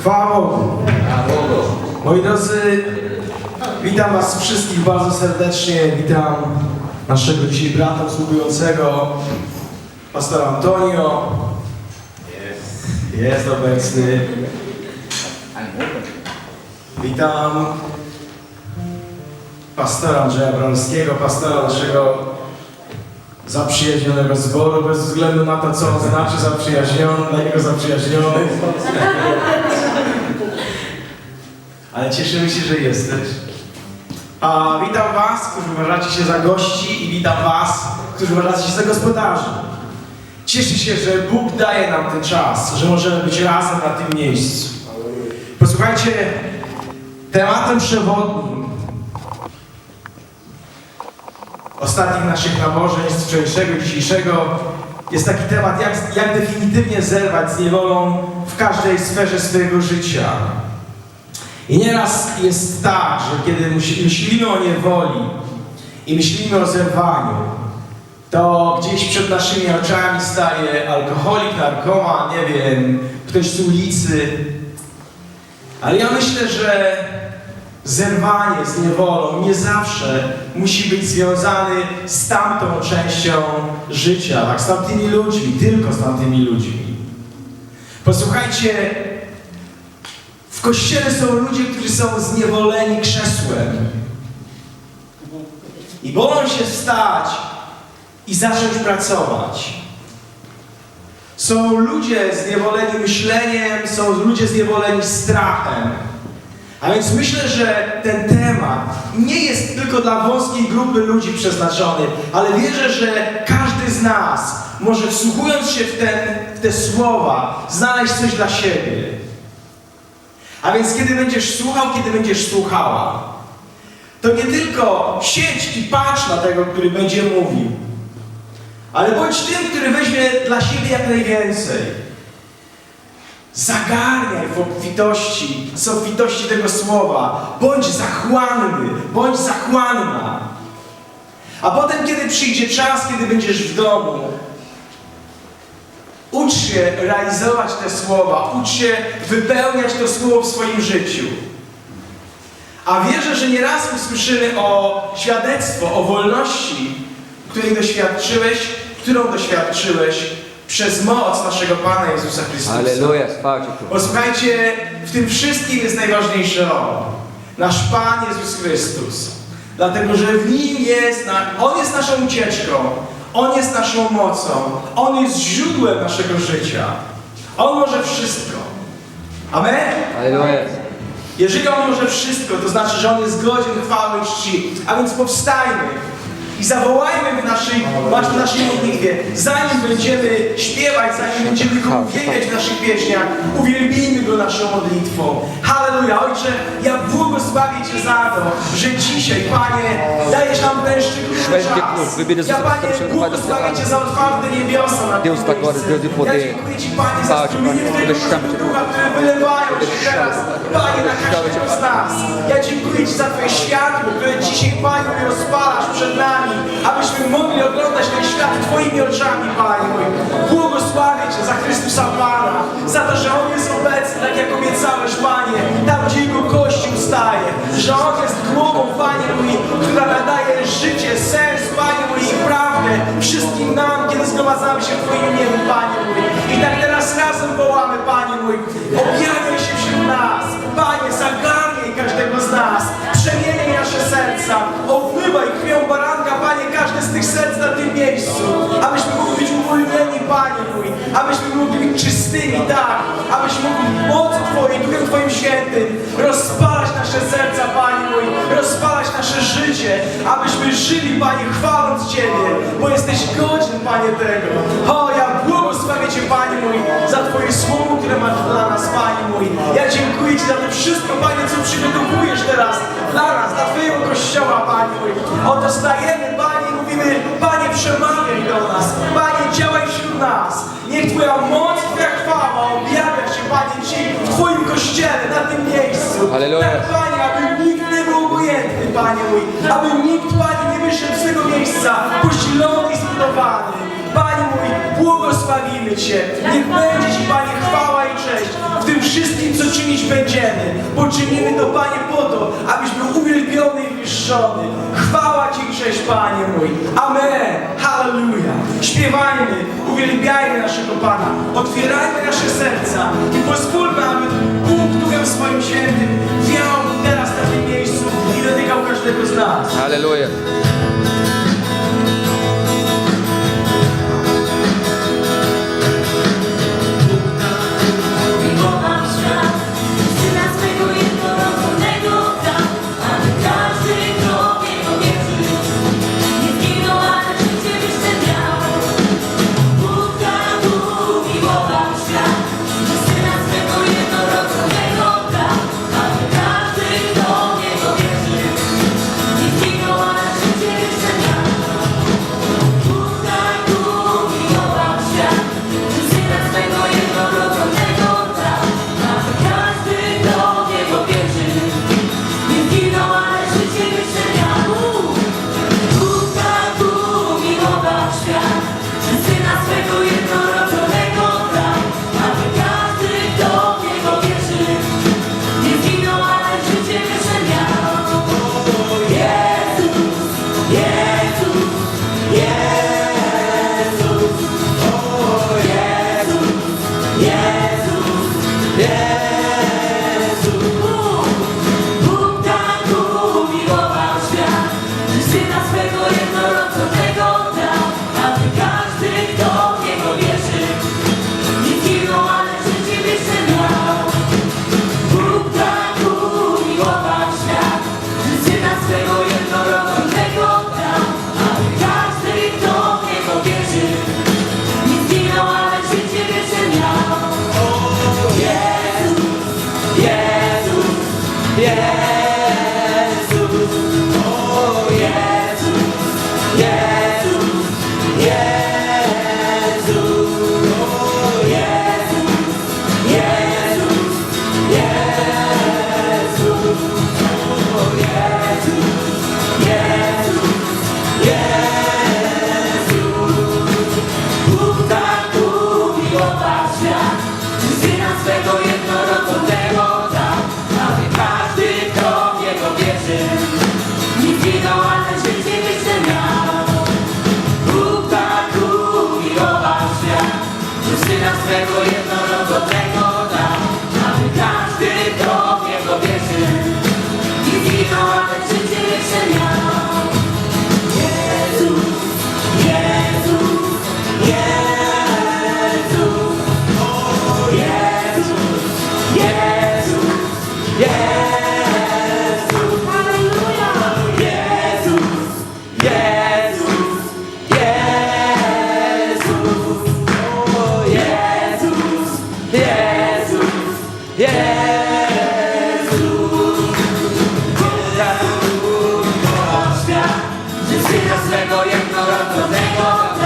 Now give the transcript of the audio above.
Chwała. Moi drodzy, witam Was wszystkich bardzo serdecznie. Witam naszego dzisiaj brata sługującego, pastora Antonio. Jest, jest obecny. Witam pastora Andrzeja Bronskiego, pastora naszego zaprzyjaźnionego zboru, bez względu na to, co on znaczy zaprzyjaźniony, dla niego zaprzyjaźniony. Ale cieszymy się, że jesteś. A witam Was, którzy uważacie się za gości i witam Was, którzy uważacie się za gospodarzy. Cieszę się, że Bóg daje nam ten czas, że możemy być razem na tym miejscu. Posłuchajcie, tematem przewodnim ostatnich naszych nabożeństw, wczorajszego, dzisiejszego, jest taki temat, jak, jak definitywnie zerwać z niewolą w każdej sferze swojego życia. I nieraz jest tak, że kiedy myślimy o niewoli i myślimy o zerwaniu, to gdzieś przed naszymi oczami staje alkoholik, narkoman, nie wiem, ktoś z ulicy. Ale ja myślę, że zerwanie z niewolą nie zawsze musi być związany z tamtą częścią życia, tak, z tamtymi ludźmi, tylko z tamtymi ludźmi. Posłuchajcie, w kościele są ludzie, którzy są zniewoleni krzesłem. I boją się wstać i zacząć pracować. Są ludzie zniewoleni myśleniem, są ludzie zniewoleni strachem. A więc myślę, że ten temat nie jest tylko dla wąskiej grupy ludzi przeznaczony, ale wierzę, że każdy z nas może wsłuchując się w, ten, w te słowa znaleźć coś dla siebie. A więc kiedy będziesz słuchał, kiedy będziesz słuchała, to nie tylko siedź i patrz na tego, który będzie mówił, ale bądź tym, który weźmie dla siebie jak najwięcej. Zagarniaj w obfitości, z obfitości tego słowa. Bądź zachłanny, bądź zachłanna. A potem, kiedy przyjdzie czas, kiedy będziesz w domu, ucz się realizować te słowa, ucz się wypełniać to słowo w swoim życiu. A wierzę, że nieraz usłyszymy o świadectwo, o wolności, której doświadczyłeś, którą doświadczyłeś przez moc naszego Pana Jezusa Chrystusa. Aleluja, Król. Posłuchajcie, w tym wszystkim jest najważniejszy On. Nasz Pan Jezus Chrystus. Dlatego, że w Nim jest, On jest naszą ucieczką. On jest naszą mocą. On jest źródłem naszego życia. On może wszystko. Amen? Aleluja. Jeżeli On może wszystko, to znaczy, że On jest godzien chwały i czci. A więc powstajmy i zawołajmy w naszej, w naszej modlitwie, zanim będziemy śpiewać, zanim będziemy Go uwielbiać w naszych pieśniach, uwielbijmy Go naszą modlitwą. Halleluja! Ojcze, ja błogosławię Cię za to, że dzisiaj, Panie, dajesz nam ten szczególny czas. Ja, Panie, błogosławię Cię za otwarte niebiosa na Deus tak miejscu. Deus de Ja poder. dziękuję Ci, Panie, za Chwała Ci, Panie, Twojego wywyższamy Cię. Ducha, które wylewają się teraz, Panie, na każdego z nas. Ja dziękuję Ci za Twoje światło, które dzisiaj, Panie, rozpalasz przed nami, abyśmy mogli oglądać ten świat Twoimi oczami, Panie mój. Błogosławię Cię za Chrystusa Pana, za to, że On jest obecny, tak jak obiecałeś, Panie, tam, gdzie Jego Kościół staje, że On jest głową, Panie mój, która nadaje życie, sens, Panie mój, i prawdę wszystkim nam, kiedy zgromadzamy się w Twoim imieniu, Panie mój. I tak teraz razem wołamy, Panie mój, objawiaj się wśród nas, abyśmy mogli być uwolnieni, Panie mój, abyśmy mogli być czystymi, tak, abyśmy mogli mocą Twojej, Duchem Twoim Świętym rozpalać nasze serca, Panie mój, rozpalać nasze życie, abyśmy żyli, Panie, chwaląc Ciebie, bo jesteś godzny, Panie, tego. O, ja błogosławię Cię, Panie mój, za Twoje słowo, które masz dla nas, Panie mój. Ja dziękuję Ci za to wszystko, Panie, co przygotowujesz teraz dla nas, dla Twojego Kościoła, Panie mój. Oto stajemy, Panie, wśród nas. Niech Twoja moc, Twoja chwała objawia się, Panie, Ci w Twoim Kościele, na tym miejscu. Halleluja. Tak, Panie, aby nikt nie był obojętny, Panie mój, aby nikt, Panie, nie wyszedł z tego miejsca posilony i zbudowany. Panie mój, błogosławimy Cię. Niech będzie Ci, Panie, chwała wszystkim, co czynić będziemy, bo czynimy to, Panie, po to, abyś był uwielbiony i wyższony. Chwała Ci grześ, Panie mój. Amen. Halleluja. Śpiewajmy, uwielbiajmy naszego Pana. Otwierajmy nasze serca i pozwólmy, aby Bóg duchem swoim świętym wiał teraz na tym miejscu i dotykał każdego z nas. Halleluja. Jamaica.